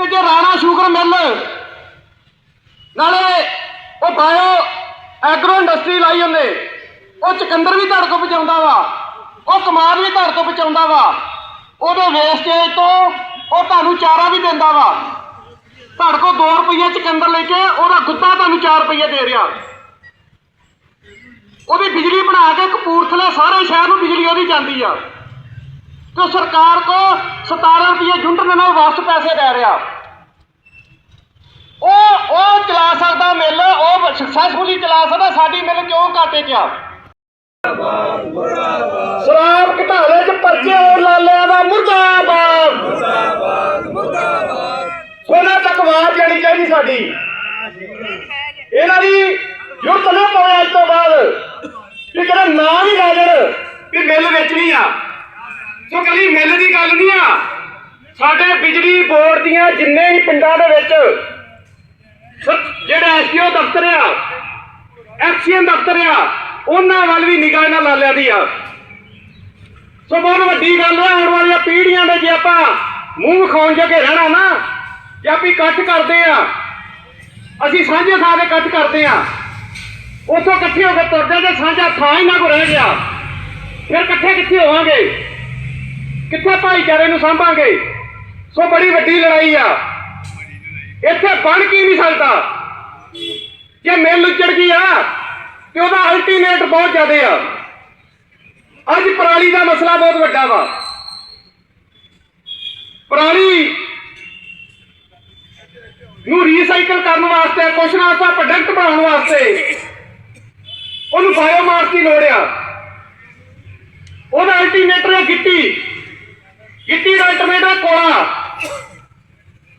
ਤੇ ਜੇ Rana sugar mill, ਨਾਲੇ ਉਹ ਬਾਇਓ ਐਗਰੋ ਇੰਡਸਟਰੀ ਲਾਈ ਉਹਨੇ ਉਹ ਚਕੰਦਰ ਵੀ ਧੜ ਕੋ ਪਹੁੰਚਾਉਂਦਾ ਵਾ, ਉਹ ਕਮਾਦ ਵੀ ਧੜ ਤੋਂ ਪਹੁੰਚਾਉਂਦਾ ਵਾ, ਉਹਦੇ ਵੇਸਟੇਜ ਤੋਂ ਉਹ ਤੁਹਾਨੂੰ ਚਾਰਾ ਵੀ ਦਿੰਦਾ ਵਾ। ਧੜ ਕੋ 2 ਰੁਪਏ ਚਕੰਦਰ ਲੈ ਕੇ ਉਹਦਾ ਗੁੱਦਾ ਤੁਹਾਨੂੰ 4 ਰੁਪਏ ਦੇ ਰਿਹਾ। ਉਹਦੀ ਬਿਜਲੀ ਬਣਾ ਕੇ ਕਪੂਰਥਲੇ ਸਾਰੇ ਸ਼ਹਿਰ ਨੂੰ ਬਿਜਲੀ ਉਹਦੀ ਜਾਂਦੀ ਆ। ਤੇ ਸਰਕਾਰ ਕੋ 17 ਰੁਪਏ ਯੂਨਿਟ ਦੇ ਨਾਲ ਵਾਸਤ ਪੈਸੇ ਲੈ ਰਿਹਾ। ਉਹ ਉਹ ਚਲਾ ਸਕਦਾ ਮਿਲ, ਉਹ ਸਕਸੈਸਫੁਲੀ ਚਲਾ ਸਕਦਾ, ਸਾਡੀ ਮਿਲ ਕਿਉਂ ਘਾਟੇ 'ਚ ਆ? ਸ਼ਰਾਬ ਘਟਾਲੇ 'ਚ ਪਰਚੇ ਹੋਣ ਲਾਲਿਆਂ ਦਾ ਮੁਰਦਾਬਾਦ। ਮੁਰਦਾਬਾਦ ਮੁਰਦਾਬਾਦ ਸੋਨਾ ਤੱਕ ਆਵਾਜ਼ ਚਾਹੀਦੀ ਸਾਡੀ। ਇਹਨਾਂ ਦੀ ਯੁੱਧ ਨਾ ਪਵੇ ਇਸ ਤੋਂ ਬਾਅਦ। ਵੀ ਕਿਹੜਾ ਨਾਂ ਵੀ ਲੈ ਦੇਣ ਵੀ ਮਿਲ ਵੇਚਣੀ ਆ। ਸੋ ਕੱਲੀ ਮਿਲ ਦੀ ਗੱਲ ਨਹੀਂ ਆ। ਸਾਡੇ ਬਿਜਲੀ ਬੋਰਡ ਦੀਆਂ ਜਿੰਨੇ ਵੀ ਪਿੰਡਾਂ ਦੇ ਵਿੱਚ ਸ- ਜਿਹੜਾ ਐਸਪੀਓ ਦਫ਼ਤਰ ਆ ਐਕਸੀਐਨ ਦਫ਼ਤਰ ਆ, ਉਹਨਾਂ ਵੱਲ ਵੀ ਨਿਗਾਹ ਨਾਲ ਲਾ ਲਿਆ ਦੀ ਆ। ਸੋ ਬਹੁਤ ਵੱਡੀ ਗੱਲ ਹੈ ਆਉਣ ਵਾਲੀਆਂ ਪੀੜ੍ਹੀਆਂ ਦੇ ਜੇ ਆਪਾਂ ਮੂੰਹ ਵਿਖਾਉਣ ਜੋਗੇ ਰਹਿਣਾ ਨਾ, ਜੇ ਆਪੀ ਇਕੱਠ ਕਰਦੇ ਆ, ਅਸੀਂ ਸਾਂਝੇ ਥਾਂ ਤੇ ਇਕੱਠ ਕਰਦੇ ਆ, ਉੱਥੋਂ ਇਕੱਠੇ ਹੋ ਕੇ ਤੁਰਦੇ ਤੇ ਸਾਂਝਾ ਥਾਂ ਹੀ ਨਾ ਕੋ ਰਹਿ ਗਿਆ। ਫਿਰ ਇਕੱਠੇ ਕਿੱਥੇ ਹੋਵਾਂਗੇ? ਭਾਈਚਾਰੇ ਨੂੰ ਸਾਂਭਾਂਗੇ। ਸੋ ਬੜੀ ਵੱਡੀ ਲੜਾਈ ਆ। ਇੱਥੇ ਬਣ ਕੀ ਨਹੀਂ ਸਕਦਾ। ਜੇ ਮਿਲ ਉੱਜੜ ਗਈ ਆ, ਤੇ ਉਹਦਾ ਅਲਟੀਮੇਟ ਬਹੁਤ ਜ਼ਿਆਦਾ ਆ। ਅੱਜ ਪਰਾਲੀ ਦਾ ਮਸਲਾ ਬਹੁਤ ਵੱਡਾ ਵਾ। ਪਰਾਲੀ ਨੂੰ ਰੀਸਾਈਕਲ ਕਰਨ ਵਾਸਤੇ, ਕੁਛ ਨਾ ਕੁਛ ਪ੍ਰੋਡਕਟ ਬਣਾਉਣ ਵਾਸਤੇ ਉਹਨੂੰ ਬਾਇਓਮਾਸ ਦੀ ਲੋੜ ਆ। ਉਹਦਾ ਅਲਟੀਮੇਟਰ ਹੈ ਗਿੱਟੀ ਗਿੱਟੀ ਦਾ ਅਲਟੀਮੇਟਰ ਕੋਲਾ।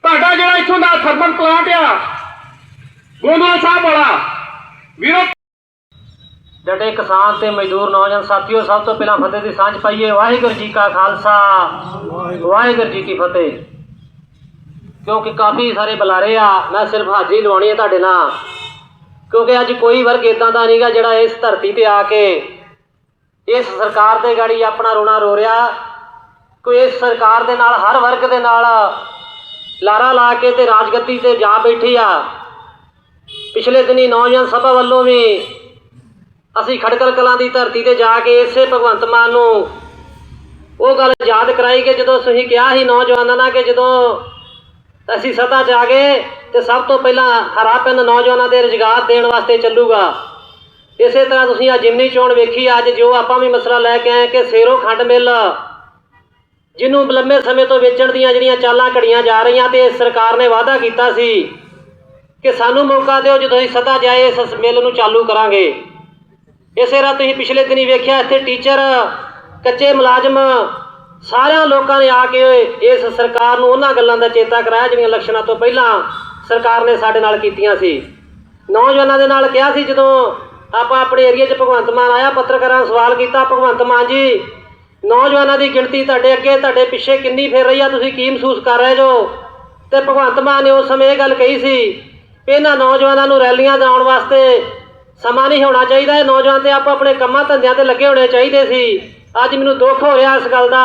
ਤੁਹਾਡਾ ਜਿਹੜਾ ਇੱਥੋਂ ਦਾ ਥਰਮਲ ਪਲਾਂਟ ਆ, ਗੋਂਦਵਾਲ ਸਾਹਿਬ ਵਾਲਾ, ਵੀਰੋ। ਡਟੇ ਕਿਸਾਨ ਤੇ ਮਜ਼ਦੂਰ ਨੌਜਵਾਨ ਸਾਥੀਓ, ਸਭ ਤੋਂ ਪਹਿਲਾਂ ਫਤਿਹ ਦੀ ਸਾਂਝ ਪਾਈਏ। ਵਾਹਿਗੁਰੂ ਜੀ ਕਾ ਖਾਲਸਾ। ਵਾਹਿਗੁਰੂ ਜੀ ਕੀ ਫਤਿਹ। ਕਿਉਂਕਿ ਕਾਫੀ ਸਾਰੇ ਬੁਲਾਰੇ ਆ, ਮੈਂ ਸਿਰਫ ਹਾਜ਼ਰੀ ਲਵਾਉਣੀ ਹੈ ਤੁਹਾਡੇ ਨਾਲ। ਕਿਉਂਕਿ ਅੱਜ ਕੋਈ ਵਰਗ ਇਦਾਂ ਦਾ ਨਹੀਂਗਾ ਜਿਹੜਾ ਇਸ ਧਰਤੀ ਤੇ ਆ ਕੇ ਇਸ ਸਰਕਾਰ ਦੇ ਗਾੜੀ ਆਪਣਾ ਰੋਣਾ ਰੋ ਰਿਹਾ। ਕੋਈ ਇਸ ਸਰਕਾਰ ਦੇ ਨਾਲ, ਹਰ ਵਰਗ ਦੇ ਨਾਲ ਲਾਰਾ ਲਾ ਕੇ ਤੇ ਰਾਜਗੱਦੀ ਤੇ ਜਾ ਬੈਠੀ ਆ। ਪਿਛਲੇ ਦਿਨੀ ਨੌਜਵਾਨ ਸਭਾ ਵੱਲੋਂ ਵੀ ਅਸੀਂ ਖੜਕਲ ਕਲਾਂ ਦੀ ਧਰਤੀ ਤੇ ਜਾ ਕੇ ਇਸੇ ਭਗਵੰਤ ਮਾਨ ਨੂੰ ਉਹ ਗੱਲ ਯਾਦ ਕਰਾਈ ਕਿ ਜਦੋਂ ਤੁਸੀਂ ਕਿਹਾ ਸੀ ਨੌਜਵਾਨਾਂ ਨਾਲ ਕਿ ਜਦੋਂ ਅਸੀਂ ਸੱਤਾ 'ਚ ਆ ਗਏ ਤੇ ਸਭ ਤੋਂ ਪਹਿਲਾਂ ਹਰਾ ਪਿੰਡ ਨੌਜਵਾਨਾਂ ਦੇ ਰੁਜ਼ਗਾਰ ਦੇਣ ਵਾਸਤੇ ਚੱਲੂਗਾ। ਇਸੇ ਤਰ੍ਹਾਂ ਤੁਸੀਂ ਆ ਜਿਮਨੀ ਚੋਣ ਵੇਖੀ, ਅੱਜ ਜੋ ਆਪਾਂ ਵੀ ਮਸਲਾ ਲੈ ਕੇ ਆਏ ਕਿ ਸੇਰੋ ਖੰਡ ਮਿੱਲ ਜਿਹਨੂੰ ਲੰਮੇ ਸਮੇਂ ਤੋਂ ਵੇਚਣ ਦੀਆਂ ਜਿਹੜੀਆਂ ਚਾਲਾਂ ਘੜੀਆਂ ਜਾ ਰਹੀਆਂ ਤੇ ਸਰਕਾਰ ਨੇ ਵਾਅਦਾ ਕੀਤਾ ਸੀ ਕਿ ਸਾਨੂੰ ਮੌਕਾ ਦਿਓ ਜਦੋਂ ਅਸੀਂ ਸਦਾ ਜਾਏ ਇਸ ਮਿੱਲ ਨੂੰ ਚਾਲੂ ਕਰਾਂਗੇ। ਇਸੇ ਤਰ੍ਹਾਂ ਤੁਸੀਂ ਪਿਛਲੇ ਦਿਨੀ ਵੇਖਿਆ ਇੱਥੇ ਟੀਚਰ, ਕੱਚੇ ਮੁਲਾਜ਼ਮ ਸਾਰਿਆਂ ਲੋਕਾਂ ਨੇ ਆ ਕੇ ਇਸ ਸਰਕਾਰ ਨੂੰ ਉਹਨਾਂ ਗੱਲਾਂ ਦਾ ਚੇਤਾ ਕਰਾਇਆ ਜਿਹੜੀਆਂ ਇਲੈਕਸ਼ਨਾਂ ਤੋਂ ਪਹਿਲਾਂ ਸਰਕਾਰ ਨੇ ਸਾਡੇ ਨਾਲ ਕੀਤੀਆਂ ਸੀ। ਨੌਜਵਾਨਾਂ ਦੇ ਨਾਲ ਕਿਹਾ ਸੀ ਜਦੋਂ ਆਪਾਂ ਆਪਣੇ ਏਰੀਆ 'ਚ ਭਗਵੰਤ ਮਾਨ ਆਇਆ, ਪੱਤਰਕਾਰਾਂ ਸਵਾਲ ਕੀਤਾ, ਭਗਵੰਤ ਮਾਨ ਜੀ ਨੌਜਵਾਨਾਂ ਦੀ ਗਿਣਤੀ ਤੁਹਾਡੇ ਅੱਗੇ, ਤੁਹਾਡੇ ਪਿੱਛੇ ਕਿੰਨੀ ਫਿਰ ਰਹੀ ਆ? ਤੁਸੀਂ ਕੀ ਮਹਿਸੂਸ ਕਰ ਰਹੇ ਜੋ? ਤੇ ਭਗਵੰਤ ਮਾਨ ਨੇ ਉਸ ਸਮੇਂ ਇਹ ਗੱਲ ਕਹੀ ਸੀ ਵੀ ਇਹਨਾਂ ਨੌਜਵਾਨਾਂ ਨੂੰ ਰੈਲੀਆਂ ਜਾਣ ਵਾਸਤੇ ਸਮਾਂ ਨਹੀਂ ਹੋਣਾ ਚਾਹੀਦਾ। ਇਹ ਨੌਜਵਾਨ ਤੇ ਆਪੋ ਆਪਣੇ ਕੰਮਾਂ ਧੰਦਿਆਂ ਤੇ ਲੱਗੇ ਹੋਣੇ ਚਾਹੀਦੇ ਸੀ। ਅੱਜ ਮੈਨੂੰ ਦੁੱਖ ਹੋ ਰਿਹਾ ਇਸ ਗੱਲ ਦਾ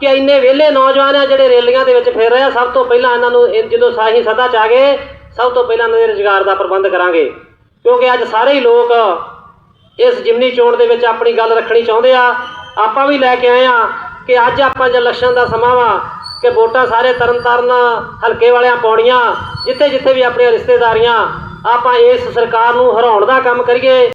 ਕਿ ਇੰਨੇ ਵਿਹਲੇ ਨੌਜਵਾਨ ਆ ਜਿਹੜੇ ਰੈਲੀਆਂ ਦੇ ਵਿੱਚ ਫਿਰ ਰਹੇ ਆ। ਸਭ ਤੋਂ ਪਹਿਲਾਂ ਇਹਨਾਂ ਨੂੰ ਜਦੋਂ ਸਾਹੀ ਸਦਾ ਚ ਆ ਗਏ, ਸਭ ਤੋਂ ਪਹਿਲਾਂ ਇਹਨਾਂ ਦੇ ਰੁਜ਼ਗਾਰ ਦਾ ਪ੍ਰਬੰਧ ਕਰਾਂਗੇ। ਕਿਉਂਕਿ ਅੱਜ ਸਾਰੇ ਹੀ ਲੋਕ ਇਸ ਜਿਮਨੀ ਚੋਣ ਦੇ ਵਿੱਚ ਆਪਣੀ ਗੱਲ ਰੱਖਣੀ ਚਾਹੁੰਦੇ ਆ। ਆਪਾਂ ਵੀ ਲੈ ਕੇ ਆਏ ਆ ਕਿ ਅੱਜ ਆਪਾਂ ਜੇ ਇਲੈਕਸ਼ਨ ਦਾ ਸਮਾਂ ਵਾ ਕਿ ਵੋਟਾਂ ਸਾਰੇ ਤਰਨ ਤਾਰਨ ਹਲਕੇ ਵਾਲਿਆਂ ਪਾਉਣੀਆਂ ਜਿੱਥੇ ਜਿੱਥੇ ਵੀ ਆਪਣੀਆਂ ਰਿਸ਼ਤੇਦਾਰੀਆਂ, ਆਪਾਂ ਇਸ ਸਰਕਾਰ ਨੂੰ ਹਰਾਉਣ ਦਾ ਕੰਮ ਕਰੀਏ।